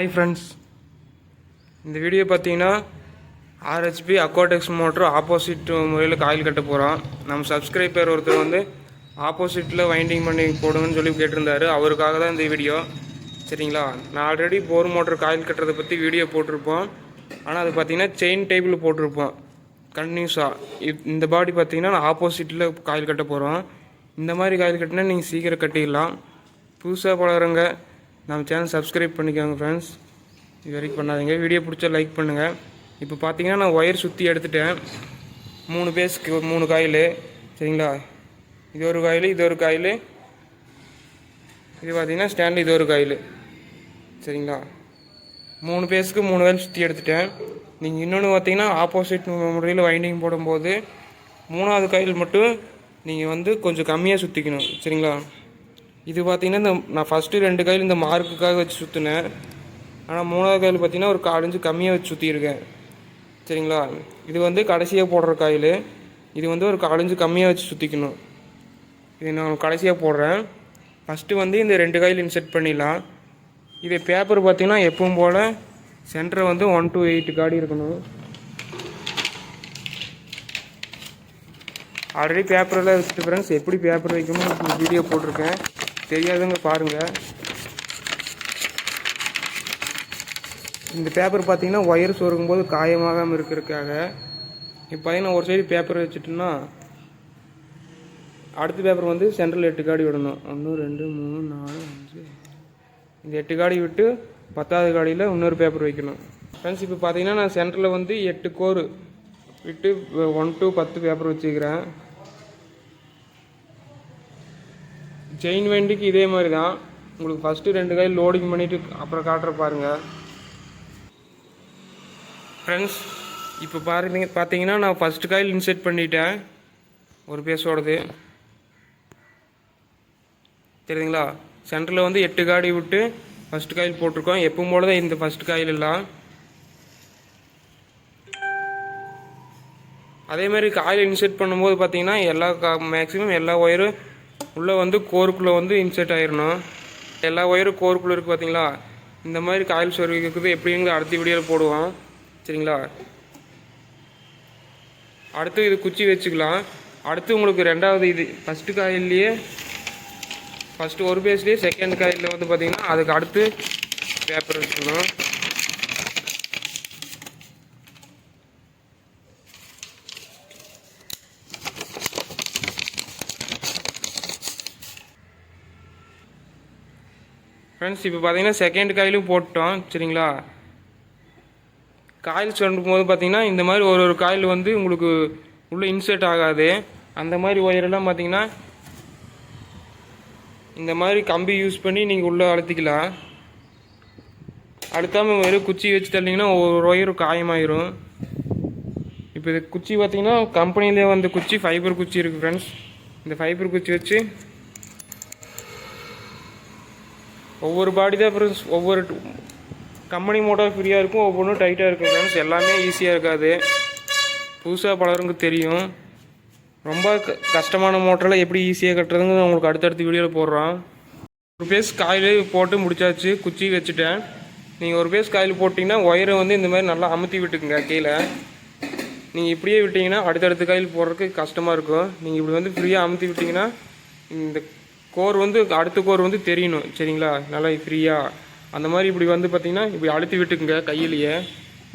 Hi friends இந்த video பார்த்தீங்கன்னா RHP Aquatex motor opposite முறையில் காயில் கட்ட போகிறோம் நம்ம சப்ஸ்கிரைபர் ஒருத்தர் வந்து ஆப்போசிட்டில் வைண்டிங் பண்ணி போடுங்கன்னு சொல்லி கேட்டிருந்தாரு. அவருக்காக தான் இந்த வீடியோ சரிங்களா? நான் ஆல்ரெடி போர் மோட்ரு காயில் கட்டுறதை பற்றி வீடியோ போட்டிருப்போம். ஆனால் அது பார்த்தீங்கன்னா செயின் டேபிள் போட்டிருப்போம். கண்டினியூஸாக இந்த பாடி பார்த்தீங்கன்னா நான் ஆப்போசிட்டில் காயில் கட்ட போகிறோம் இந்த மாதிரி காயில் கட்டினா நீங்கள் சீக்கிரம் கட்டிடலாம். புதுசாக பழகிறவங்க நம்ம சேனல் சப்ஸ்கிரைப் பண்ணிக்கோங்க ஃப்ரெண்ட்ஸ் இது வரைக்கும் பண்ணாதீங்க. வீடியோ பிடிச்சா லைக் பண்ணுங்கள் இப்போ பார்த்தீங்கன்னா நான் ஒயர் சுற்றி எடுத்துட்டேன். மூணு பேஸ்க்கு மூணு காயில் சரிங்களா? இது ஒரு காயில் இது ஒரு காயில் இது பார்த்தீங்கன்னா ஸ்டாண்டில் இது ஒரு காயில் சரிங்களா? மூணு பேஸ்க்கு மூணு வேல் சுற்றி எடுத்துட்டேன். நீங்கள் இன்னொன்று பார்த்தீங்கன்னா ஆப்போசிட் முறையில் வைண்டிங் போடும்போது மூணாவது காயில் மட்டும் நீங்கள் வந்து கொஞ்சம் கம்மியாக சுற்றிக்கணும் சரிங்களா? இது பார்த்தீங்கன்னா இந்த நான் ஃபஸ்ட்டு ரெண்டு காயில் இந்த மார்க்குக்காக வச்சு சுற்றினேன் ஆனால் மூணாவது காயில் பார்த்தீங்கன்னா ஒரு காலஞ்சு கம்மியாக வச்சு சுற்றியிருக்கேன் சரிங்களா? இது வந்து கடைசியாக போடுற காயில். இது வந்து ஒரு காலஞ்சு கம்மியாக வச்சு சுற்றிக்கணும் இது நான் கடைசியாக போடுறேன். ஃபஸ்ட்டு வந்து இந்த ரெண்டு காயில் இன்செர்ட் பண்ணிடலாம். இது பேப்பர் பார்த்திங்கன்னா எப்பவும் போல் சென்டர் வந்து ஒன் டு எயிட் காடி இருக்கணும். ஆல்ரெடி பேப்பரில் வச்சுட்டு ஃப்ரெண்ட்ஸ் எப்படி பேப்பர் வைக்கணும்னு வீடியோ போட்டிருக்கேன். தெரியாதவங்க பாருங்கள் இந்த பேப்பர் பார்த்தீங்கன்னா ஒயர் சொருகும் போது காயமாகாமல் இருக்கிறதுக்காக. இப்போ பார்த்தீங்கன்னா ஒரு சைடு பேப்பர் வச்சுட்டோம்னா அடுத்த பேப்பர் வந்து சென்ட்ரல் எட்டு காடி விடணும். ஒன்று ரெண்டு மூணு நாலு அஞ்சு. இந்த எட்டு காடி விட்டு பத்தாவது காடியில் இன்னொரு பேப்பர் வைக்கணும். ஃப்ரெண்ட்ஸ் இப்போ பார்த்தீங்கன்னா நான் சென்டரில் வந்து எட்டு கோர் விட்டு ஒன் டு பத்து பேப்பர் வச்சுக்கிறேன். செயின் வெண்டிக்கு இதே மாதிரி தான் உங்களுக்கு ஃபஸ்ட்டு ரெண்டு காயில் லோடிங் பண்ணிவிட்டு அப்புறம் காட்டுற பாருங்கள் ஃப்ரெண்ட்ஸ் இப்போ பாருங்க பார்த்தீங்கன்னா நான் ஃபஸ்ட்டு காயில் இன்செர்ட் பண்ணிட்டேன். ஒரு பேஸோடது தெரியுதுங்களா? சென்டரில் வந்து எட்டு காடி விட்டு ஃபஸ்ட் காயில் போட்டிருக்கோம். எப்பவும் போல தான் இந்த ஃபஸ்ட் காயில் எல்லாம். அதே மாதிரி காயில் இன்செர்ட் பண்ணும்போது பார்த்தீங்கன்னா எல்லா கா மேக்ஸிமம் எல்லா ஒயரும் உள்ளே வந்து கோருக்குள்ளே வந்து இன்செர்ட் ஆயிடணும் எல்லா ஒயரும் கோருக்குள்ளே இருக்குது பார்த்தீங்களா இந்த மாதிரி காயில் சொருவிக்கிறது எப்படிங்கிறது அடுத்த வீடியோவில் போடுவோம். சரிங்களா? அடுத்து இது குச்சி வச்சுக்கலாம். அடுத்து உங்களுக்கு ரெண்டாவது இது. ஃபஸ்ட்டு காயில்லையே ஃபஸ்ட்டு ஒரு பேஸ்லேயே செகண்ட் காயிலில் வந்து பார்த்தீங்கன்னா அதுக்கு அடுத்து பேப்பர் வச்சுக்கணும் ஃப்ரெண்ட்ஸ் இப்போ பார்த்தீங்கன்னா செகண்ட் காயிலும் போட்டோம் சரிங்களா? காயில் சொல்லும் போது பார்த்தீங்கன்னா இந்த மாதிரி ஒரு ஒரு காயில் வந்து உங்களுக்கு உள்ளே இன்சர்ட் ஆகாது. அந்த மாதிரி ஒயரெல்லாம் பார்த்தீங்கன்னா இந்த மாதிரி கம்பி யூஸ் பண்ணி நீங்கள் உள்ளே அழுத்திக்கலாம். அழுத்தாமல் வெறும் குச்சி வச்சு தள்ளிங்கன்னா ஒரு ஒயர் காயமாயிரும். இப்போ இது குச்சி பார்த்தீங்கன்னா கம்பெனிலே வந்த குச்சி ஃபைபர் குச்சி இருக்குது ஃப்ரெண்ட்ஸ் இந்த ஃபைபர் குச்சி வச்சு ஒவ்வொரு பாடி தான் ஃப்ரெண்ட்ஸ் ஒவ்வொரு கம்பெனி மோட்டார் ஃப்ரீயாக இருக்கும் ஒவ்வொன்றும் டைட்டாக இருக்கும் ஃப்ரெண்ட்ஸ் எல்லாமே ஈஸியாக இருக்காது. புதுசாக பலருக்கு தெரியும். ரொம்ப க கஷ்டமான மோட்டரில் எப்படி ஈஸியாக கட்டுறதுங்க உங்களுக்கு அடுத்தடுத்த வீடியோவில் போடுறோம். ஒரு பேஸ் காயில் போட்டு முடிச்சாச்சு குச்சி வச்சுட்டேன். நீங்கள் ஒரு பேஸ் காயில் போட்டிங்கன்னா ஒயரை வந்து இந்த மாதிரி நல்லா அமுத்தி விட்டுக்குங்க கீழே. நீங்கள் இப்படியே விட்டிங்கன்னா அடுத்தடுத்த காயில் போடுறதுக்கு கஷ்டமாக இருக்கும். நீங்கள் இப்படி வந்து ஃப்ரீயாக அமுத்தி விட்டிங்கன்னா இந்த கோர் வந்து அடுத்த கோர் வந்து தெரியணும் சரிங்களா? நல்லா ஃப்ரீயாக அந்த மாதிரி இப்படி வந்து பார்த்திங்கன்னா இப்படி அழுத்தி விட்டுக்குங்க கையிலேயே.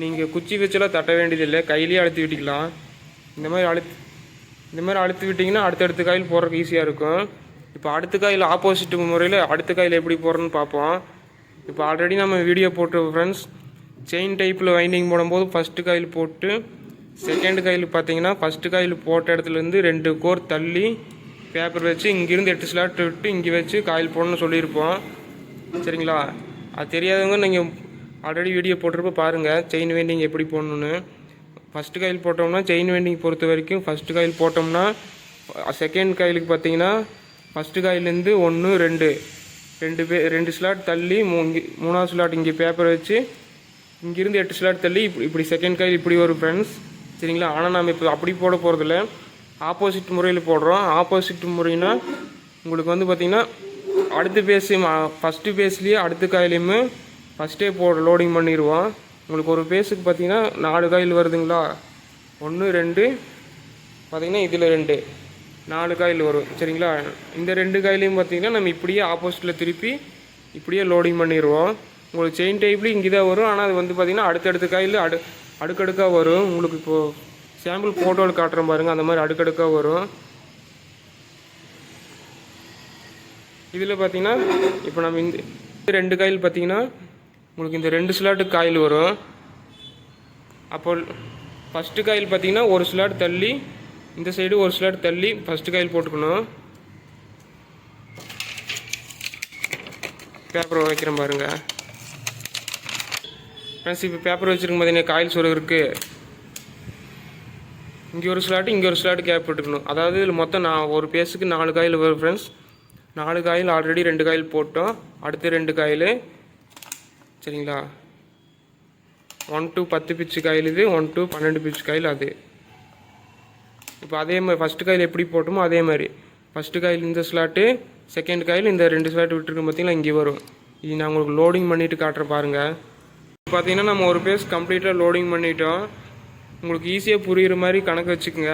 நீங்கள் குச்சி வச்செல்லாம் தட்ட வேண்டியதில்லை. கையிலேயே அழுத்தி விட்டுக்கலாம். இந்த மாதிரி அழுத்தி இந்த மாதிரி அழுத்தி விட்டிங்கன்னா அடுத்தடுத்த காயில் போடுறதுக்கு ஈஸியாக இருக்கும். இப்போ அடுத்த காயில் ஆப்போசிட் முறையில் அடுத்த காயில் எப்படி போடுறோன்னு பார்ப்போம். இப்போ ஆல்ரெடி நம்ம வீடியோ போட்டு ஃப்ரெண்ட்ஸ் செயின் டைப்பில் வைண்டிங் போடும்போது ஃபஸ்ட்டு காயில் போட்டு செகண்ட் காயில் பார்த்தீங்கன்னா ஃபஸ்ட்டு காயில் போட்ட இடத்துலேருந்து ரெண்டு கோர் தள்ளி பேப்பர் வச்சு இங்கேருந்து எட்டு ஸ்லாட் விட்டு இங்கே வச்சு காயில் போடணும்னு சொல்லியிருப்போம். சரிங்களா? அது தெரியாதவங்க நீங்கள் ஆல்ரெடி வீடியோ போட்டிருப்ப பாருங்கள் செயின் வெண்டிங் எப்படி போடணுன்னு ஃபஸ்ட்டு காயில் போட்டோம்னா செயின் வெண்டிங் பொறுத்த வரைக்கும் ஃபஸ்ட்டு காயில் போட்டோம்னா செகண்ட் காயிலுக்கு பார்த்தீங்கன்னா ஃபஸ்ட்டு காயிலேருந்து ஒன்று ரெண்டு. ரெண்டு பே ரெண்டு ஸ்லாட் தள்ளி மூ இங்கே மூணாவது ஸ்லாட் இங்கே பேப்பர் வச்சு இங்கேருந்து எட்டு ஸ்லாட் தள்ளி இப்படி இப்படி செகண்ட் காயில் இப்படி வரும் ஃப்ரெண்ட்ஸ் சரிங்களா? ஆனால் நம்ம இப்போ அப்படி போட போகிறதில்ல ஆப்போசிட் முறையில் போடுறோம். ஆப்போசிட் முறைனா உங்களுக்கு வந்து பார்த்திங்கன்னா அடுத்த பேஸு ஃபஸ்ட்டு பேஸ்லேயே அடுத்த காயிலையுமே ஃபஸ்ட்டே போ லோடிங் பண்ணிடுவோம் உங்களுக்கு ஒரு பேஸுக்கு பார்த்தீங்கன்னா நாலு காயில் வருதுங்களா? ஒன்று ரெண்டு பார்த்திங்கன்னா இதில் ரெண்டு. நாலு காயில் வரும். சரிங்களா? இந்த ரெண்டு காயிலையும் பார்த்தீங்கன்னா நம்ம இப்படியே ஆப்போசிட்டில் திருப்பி இப்படியே லோடிங் பண்ணிடுவோம் உங்களுக்கு செயின் டைப்லேயும் இங்கே தான் வரும். ஆனால் அது வந்து பார்த்தீங்கன்னா அடுத்தடுத்த காயில் அடு அடுக்கடுக்காக வரும். உங்களுக்கு இப்போது சாம்பிள் ஃபோட்டோவில் காட்டுறேன் பாருங்கள் அந்த மாதிரி அடுக்கடுக்காக வரும். இதில் பார்த்தீங்கன்னா இப்போ நம்ம இந்த ரெண்டு காயில் பார்த்தீங்கன்னா உங்களுக்கு இந்த ரெண்டு ஸ்லாட்டு காயில் வரும். அப்போ ஃபஸ்ட்டு காயில் பார்த்தீங்கன்னா ஒரு ஸ்லாட் தள்ளி இந்த சைடு ஒரு ஸ்லாட் தள்ளி ஃபஸ்ட்டு காயில் போட்டுக்கணும். பேப்பர் வைக்கிறேன் பாருங்கள் ஃப்ரெண்ட்ஸ் இப்போ பேப்பர் வச்சுருக்கும் பார்த்தீங்கன்னா காயில் சொரு இருக்குது இங்கே ஒரு ஸ்லாட்டு இங்கே ஒரு ஸ்லாட்டு கேப் விட்டுக்கணும் அதாவது இதில் மொத்தம் நான் ஒரு பேஸுக்கு நாலு காயில் வரும் ஃப்ரெண்ட்ஸ் நாலு காயில் ஆல்ரெடி ரெண்டு காயில் போட்டோம். அடுத்து ரெண்டு காயில் சரிங்களா? ஒன் டூ பத்து பிச்சு காயில் இது ஒன் டூ பன்னெண்டு பிச்சு காயில் அது. இப்போ அதே மாதிரி ஃபஸ்ட்டு காயில் எப்படி போட்டோமோ அதே மாதிரி ஃபஸ்ட்டு காயில் இந்த ஸ்லாட்டு செகண்ட் காயில் இந்த ரெண்டு ஸ்லாட் விட்டுருக்கு பார்த்தீங்கன்னா இங்கே வரும். இது நான் உங்களுக்கு லோடிங் பண்ணிவிட்டு காட்டுறேன் பாருங்கள் பார்த்தீங்கன்னா நம்ம ஒரு பேஸ் கம்ப்ளீட்டாக லோடிங் பண்ணிட்டோம். உங்களுக்கு ஈஸியாக புரிகிற மாதிரி கணக்கு வச்சுக்கோங்க.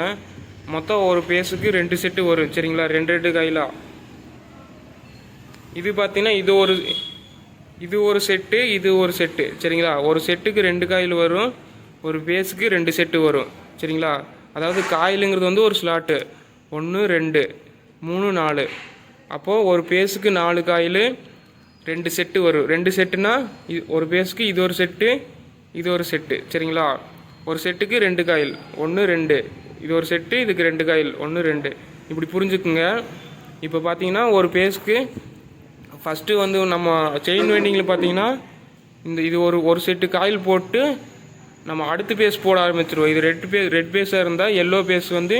மொத்தம் ஒரு பேஸுக்கு ரெண்டு செட்டு வரும் சரிங்களா? ரெண்டு ரெண்டு கையிலா. இது பார்த்தீங்கன்னா இது ஒரு இது ஒரு செட்டு இது ஒரு செட்டு சரிங்களா? ஒரு செட்டுக்கு ரெண்டு காயில் வரும் ஒரு பேஸுக்கு ரெண்டு செட்டு வரும் சரிங்களா? அதாவது காயிலுங்கிறது வந்து ஒரு ஸ்லாட்டு ஒன்று ரெண்டு மூணு நாலு. அப்போது ஒரு பேஸுக்கு நாலு காயில் ரெண்டு செட்டு வரும். ரெண்டு செட்டுனா இது ஒரு பேஸுக்கு இது ஒரு செட்டு இது ஒரு செட்டு சரிங்களா? ஒரு செட்டுக்கு ரெண்டு காயில் ஒன்று ரெண்டு. இது ஒரு செட்டு இதுக்கு ரெண்டு காயில் ஒன்று ரெண்டு. இப்படி புரிஞ்சுக்குங்க. இப்போ பார்த்தீங்கன்னா ஒரு பேஸ்க்கு ஃபஸ்ட்டு வந்து நம்ம செயின் வெண்டிங்கில் பார்த்தீங்கன்னா இந்த இது ஒரு ஒரு செட்டு காயில் போட்டு நம்ம அடுத்த பேஸ் போட ஆரம்பிச்சிருவோம். இது ரெட் பே ரெட் பேஸாக இருந்தால் எல்லோ பேஸ் வந்து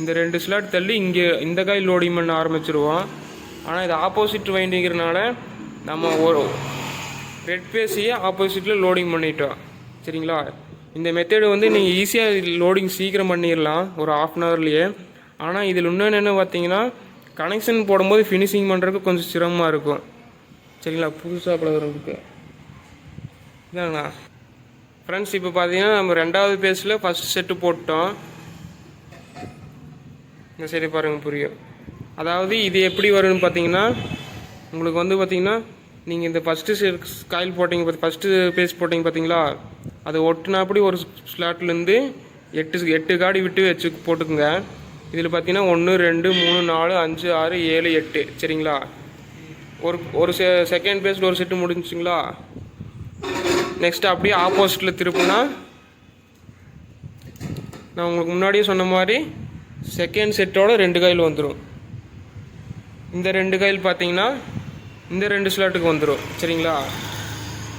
இந்த ரெண்டு ஸ்லாட் தள்ளி இங்கே இந்த காயில் லோடிங் பண்ண ஆரம்பிச்சிருவோம். ஆனால் இது ஆப்போசிட் வைண்டிங்கிறனால நம்ம ஒரு ரெட் பேஸையே ஆப்போசிட்டில் லோடிங் பண்ணிட்டோம். சரிங்களா? இந்த மெத்தடு வந்து நீங்கள் ஈஸியாக லோடிங் சீக்கிரம் பண்ணிடலாம் ஒரு ஆஃப் அன் ஹவர்லேயே ஆனால் இதில் இன்னொன்று என்ன பார்த்தீங்கன்னா கனெக்ஷன் போடும்போது ஃபினிஷிங் பண்ணுறதுக்கு கொஞ்சம் சிரமமாக இருக்கும். சரிங்களா? புதுசாக பழகிறதுக்கு. இதாங்கண்ணா. ஃப்ரெண்ட்ஸ் இப்போ பார்த்தீங்கன்னா நம்ம ரெண்டாவது பேஸில் ஃபஸ்ட் செட்டு போட்டோம். இந்த சரி பாருங்கள் புரியும். அதாவது இது எப்படி வரும்னு பார்த்தீங்கன்னா உங்களுக்கு வந்து பார்த்தீங்கன்னா நீங்கள் இந்த ஃபஸ்ட்டு காயில் போட்டிங்க ஃபஸ்ட்டு பேஸ் போட்டிங்க பார்த்தீங்களா அது ஒட்டுனாப்படி ஒரு ஸ்லாட்லேருந்து எட்டு எட்டு காடி விட்டு வச்சு போட்டுக்குங்க. இதில் பார்த்தீங்கன்னா ஒன்று ரெண்டு மூணு நாலு அஞ்சு ஆறு ஏழு எட்டு. சரிங்களா? ஒரு ஒரு செ செகண்ட் பேஸில் ஒரு செட்டு முடிஞ்சுங்களா நெக்ஸ்ட் அப்படியே ஆப்போசிட்டில் திருப்புனா நான் உங்களுக்கு முன்னாடியே சொன்ன மாதிரி செகண்ட் செட்டோட ரெண்டு காயில் வந்துடும் இந்த ரெண்டு காயில் பார்த்தீங்கன்னா இந்த ரெண்டு ஸ்லாட்டுக்கு வந்துடும் சரிங்களா?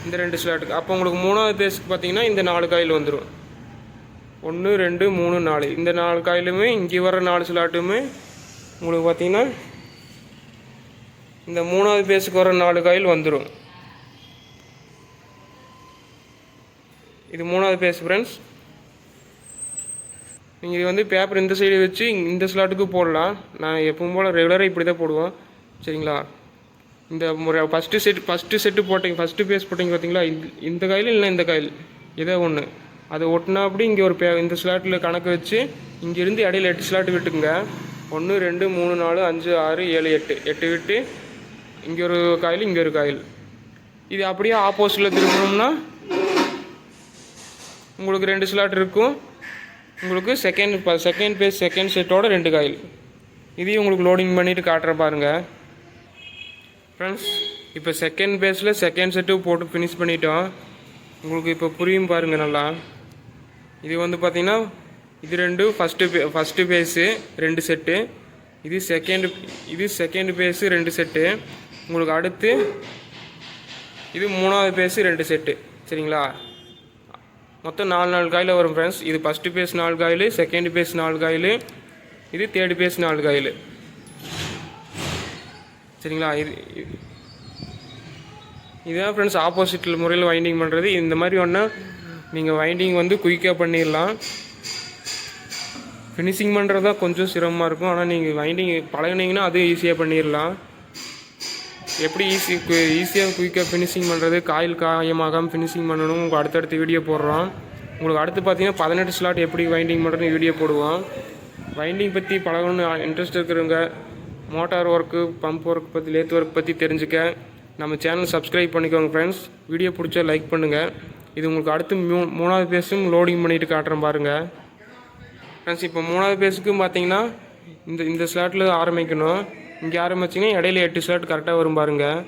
இந்த ரெண்டு ஸ்லாட்டுக்கு அப்போ உங்களுக்கு மூணாவது பேஸுக்கு பார்த்தீங்கன்னா இந்த நாலு காயில் வந்துடும் ஒன்று ரெண்டு மூணு நாலு. இந்த நாலு காயிலுமே இங்கே வர நாலு ஸ்லாட்டுமே உங்களுக்கு பார்த்தீங்கன்னா இந்த மூணாவது பேஸுக்கு வர நாலு காயில் வந்துடும் இது மூணாவது பேஸ் ஃப்ரெண்ட்ஸ் நீங்கள் இது வந்து பேப்பர் இந்த சைடு வச்சு இந்த ஸ்லாட்டுக்கு போடலாம். நான் எப்பவும் போல் ரெகுலராக இப்படி தான் போடுவோம் சரிங்களா? இந்த முறை ஃபஸ்ட்டு செட் ஃபஸ்ட்டு செட்டு போட்டிங்க ஃபஸ்ட்டு பேஸ் போட்டிங்க பார்த்தீங்களா? இந்த இந்த காயில் இல்லை இந்த காயில்? ஏதோ ஒன்று அதை ஒட்டினா அப்படி இங்கே ஒரு பே இந்த ஸ்லாட்டில் கணக்கு வச்சு இங்கேருந்து இடையில எட்டு ஸ்லாட் விட்டுங்க ஒன்று ரெண்டு மூணு நாலு அஞ்சு ஆறு ஏழு எட்டு. எட்டு விட்டு இங்கே ஒரு காயில் இங்கே ஒரு காயில். இது அப்படியே ஆப்போசிட்டில் திரும்பணும்னா உங்களுக்கு ரெண்டு ஸ்லாட் இருக்கும். உங்களுக்கு செகண்ட் செகண்ட் பேஸ் செகண்ட் செட்டோட ரெண்டு காயில். இதையும் உங்களுக்கு லோடிங் பண்ணிவிட்டு காட்டுறேன் பாருங்கள் ஃப்ரெண்ட்ஸ் இப்போ செகண்ட் பேஸில் செகண்ட் செட்டு போட்டு ஃபினிஷ் பண்ணிட்டோம். உங்களுக்கு இப்போ புரியும் பாருங்கள் நல்லா. இது வந்து பார்த்திங்கன்னா இது ரெண்டு ஃபஸ்ட்டு பே ஃபஸ்ட்டு பேஸு ரெண்டு செட்டு இது செகண்ட் இது செகண்ட் பேஸு ரெண்டு செட்டு உங்களுக்கு அடுத்து இது மூணாவது பேஸு ரெண்டு செட்டு சரிங்களா? மொத்தம் நாலு நாலு காயில் வரும் ஃப்ரெண்ட்ஸ் இது ஃபஸ்ட்டு பேஸ் நாலு காயில் செகண்ட் பேஸ் நாலு காயில் இது தேர்டு பேஸ் நாலு காயில். சரிங்களா? இது இதுதான் ஃப்ரெண்ட்ஸ் ஆப்போசிட்டில் முறையில் வைண்டிங் பண்ணுறது இந்த மாதிரி ஒன்றா நீங்கள் வைண்டிங் வந்து குயிக்காக பண்ணிடலாம். ஃபினிஷிங் பண்ணுறது தான் கொஞ்சம் சிரமமாக இருக்கும். ஆனால் நீங்கள் வைண்டிங் பழகினீங்கன்னா அதுவும் ஈஸியாக பண்ணிடலாம். எப்படி ஈஸி ஈஸியாக குயிக்காக ஃபினிஷிங் பண்ணுறது காயில் காயமாகாமல் ஃபினிஷிங் பண்ணணும். உங்களுக்கு அடுத்தடுத்து வீடியோ போடுறோம். உங்களுக்கு அடுத்து பார்த்தீங்கன்னா பதினெட்டு ஸ்லாட் எப்படி வைண்டிங் பண்ணுறதுன்னு வீடியோ போடுவோம். வைண்டிங் பற்றி பழகணும்னு இன்ட்ரெஸ்ட் இருக்கிறவங்க மோட்டார் ஒர்க்கு பம்ப் ஒர்க் பற்றி லேத் ஒர்க் பற்றி தெரிஞ்சுக்க. நம்ம சேனல் சப்ஸ்கிரைப் பண்ணிக்கோங்க ஃப்ரெண்ட்ஸ் வீடியோ பிடிச்சா லைக் பண்ணுங்கள் இது உங்களுக்கு அடுத்து மூ மூணாவது பேஸும் லோடிங் பண்ணிட்டு காட்டுறேன் பாருங்கள் ஃப்ரெண்ட்ஸ் இப்போ மூணாவது பேஸுக்கும் பார்த்தீங்கன்னா இந்த இந்த ஸ்லாட்டில் ஆரம்பிக்கணும். இங்கே ஆரம்பிச்சிங்கன்னா இடையில எட்டு ஸ்லாட் கரெக்டாக வரும் பாருங்கள்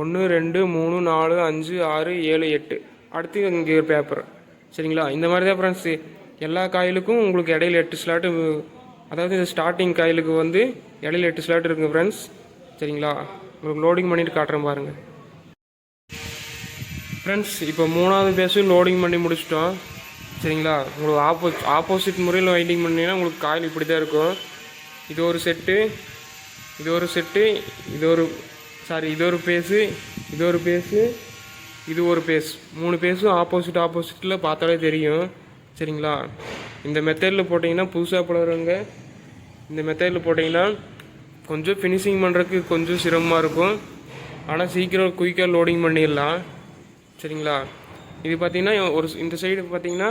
ஒன்று ரெண்டு மூணு நாலு அஞ்சு ஆறு ஏழு எட்டு. அடுத்து இங்கே ஒரு பேப்பர் சரிங்களா? இந்த மாதிரி தான் ஃப்ரெண்ட்ஸ் எல்லா காயிலுக்கும் உங்களுக்கு இடையில எட்டு ஸ்லாட்டு அதாவது இந்த ஸ்டார்டிங் காயிலுக்கு வந்து இடையில எட்டு ஸ்லாட் இருக்குங்க ஃப்ரெண்ட்ஸ் சரிங்களா? உங்களுக்கு லோடிங் பண்ணிட்டு காட்டுறேன் பாருங்கள் ஃப்ரெண்ட்ஸ் இப்போ மூணாவது பேஸும் லோடிங் பண்ணி முடிச்சிட்டோம். சரிங்களா? உங்களுக்கு ஆப்போ ஆப்போசிட் முறையில் வைண்டிங் பண்ணிங்கன்னா உங்களுக்கு காயில் இப்படி தான் இருக்கும். இது ஒரு செட்டு இது ஒரு செட்டு இது ஒரு சாரி இது ஒரு பேஸு இது ஒரு பேஸு இது ஒரு பேஸ் மூணு பேஸும் ஆப்போசிட் ஆப்போசிட்டில் பார்த்தாலே தெரியும். சரிங்களா? இந்த மெத்தடில் போட்டிங்கன்னா புதுசாக போடுறவங்க இந்த மெத்தடில் போட்டிங்கன்னா கொஞ்சம் ஃபினிஷிங் பண்ணுறதுக்கு கொஞ்சம் சிரமமாக இருக்கும். ஆனால் சீக்கிரம் குயிக்காக லோடிங் பண்ணிடலாம். சரிங்களா? இது பார்த்தீங்கன்னா ஒரு இந்த சைடு பார்த்தீங்கன்னா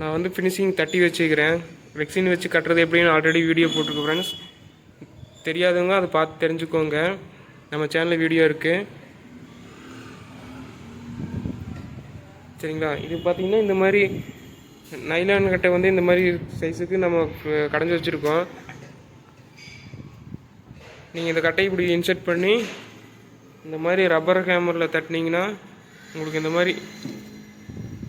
நான் வந்து ஃபினிஷிங் தட்டி வச்சுக்கிறேன். வெக்சின் வச்சு கட்டுறது எப்படின்னு ஆல்ரெடி வீடியோ போட்டிருக்கேன் ஃப்ரெண்ட்ஸ் தெரியாதவங்க அதை பார்த்து தெரிஞ்சுக்கோங்க. நம்ம சேனலில் வீடியோ இருக்குது சரிங்களா? இது பார்த்தீங்கன்னா இந்த மாதிரி நைலான் கட்டை வந்து இந்த மாதிரி சைஸுக்கு நம்ம கடைஞ்சி வச்சுருக்கோம். நீங்கள் இந்த கட்டையை இப்படி இன்செர்ட் பண்ணி இந்த மாதிரி ரப்பர் ஹேமரில் தட்டினீங்கன்னா உங்களுக்கு இந்த மாதிரி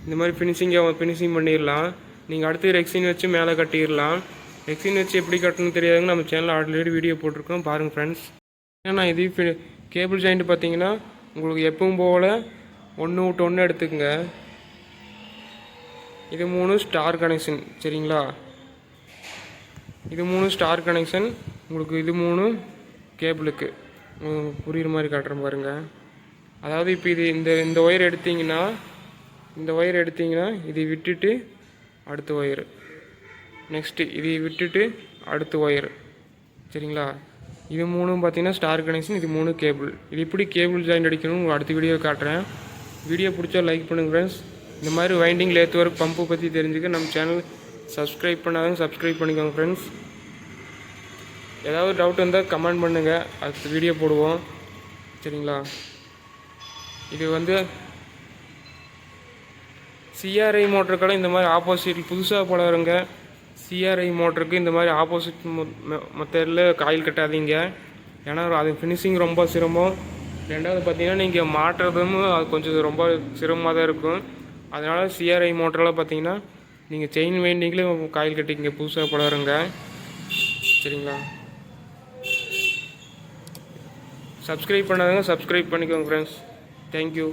இந்த மாதிரி ஃபினிஷிங்காக ஃபினிஷிங் பண்ணிடலாம். நீங்கள் அடுத்து ரெக்ஸின் வச்சு மேலே கட்டிடலாம். ரெக்ஸின் வச்சு எப்படி கட்டணும்னு தெரியாதுங்க. நம்ம சேனலில் ஆல்ரெடி வீடியோ போட்டிருக்கோம். பாருங்கள் ஃப்ரெண்ட்ஸ் ஏன்னா இது கேபிள் ஜாயிண்ட் பார்த்தீங்கன்னா உங்களுக்கு எப்பவும் போல் ஒன்று விட்டு ஒன்று எடுத்துக்கங்க. இது மூணு ஸ்டார் கனெக்ஷன் சரிங்களா? இது மூணு ஸ்டார் கனெக்ஷன் உங்களுக்கு இது மூணு கேபிளுக்கு உங்களுக்கு புரியுற மாதிரி காட்டுற பாருங்க. அதாவது இப்போ இது இந்த இந்த ஒயர் எடுத்தீங்கன்னா இந்த ஒயர் எடுத்தீங்கன்னா இதை விட்டுட்டு அடுத்த ஒயர் நெக்ஸ்ட்டு இதை விட்டுட்டு அடுத்த ஒயர் சரிங்களா? இது மூணும் பார்த்தீங்கன்னா ஸ்டார் கனெக்ஷன் இது மூணு கேபிள் இது எப்படி கேபிள் ஜாயின் அடிக்கணும் அடுத்த வீடியோ காட்டுறேன். வீடியோ பிடிச்சா லைக் பண்ணுங்க ஃப்ரெண்ட்ஸ் இந்த மாதிரி வைண்டிங் லேத் ஒர்க் பம்பு பற்றி தெரிஞ்சுக்க நம்ம சேனல் சப்ஸ்கிரைப் பண்ணாதவங்க சப்ஸ்கிரைப் பண்ணிக்கோங்க ஃப்ரெண்ட்ஸ் ஏதாவது டவுட் இருந்தால் கமெண்ட் பண்ணுங்கள் அடுத்த வீடியோ போடுவோம். சரிங்களா? இது வந்து சிஆர்ஐ மோட்டருக்கெல்லாம் இந்த மாதிரி ஆப்போசிட் புதுசாக பழகிறவங்க சிஆர்ஐ மோட்டருக்கு இந்த மாதிரி ஆப்போசிட் மெத்தடில் காயில் கட்டாதீங்க. ஏன்னா அது ஃபினிஷிங் ரொம்ப சிரமம். ரெண்டாவது பார்த்தீங்கன்னா நீங்கள் மாட்டுறதும் அது கொஞ்சம் ரொம்ப சிரமமாக தான் இருக்கும். அதனால் சிஆர்ஐ மோட்டரில் பார்த்தீங்கன்னா நீங்கள் செயின் வைண்டிங்லேயே காயில் கட்டிங்க புதுசாக பழகிறவங்க சரிங்களா? சப்ஸ்கிரைப் பண்ணாதவங்க சப்ஸ்கிரைப் பண்ணிக்கோங்க ஃப்ரெண்ட்ஸ் தேங்க்யூ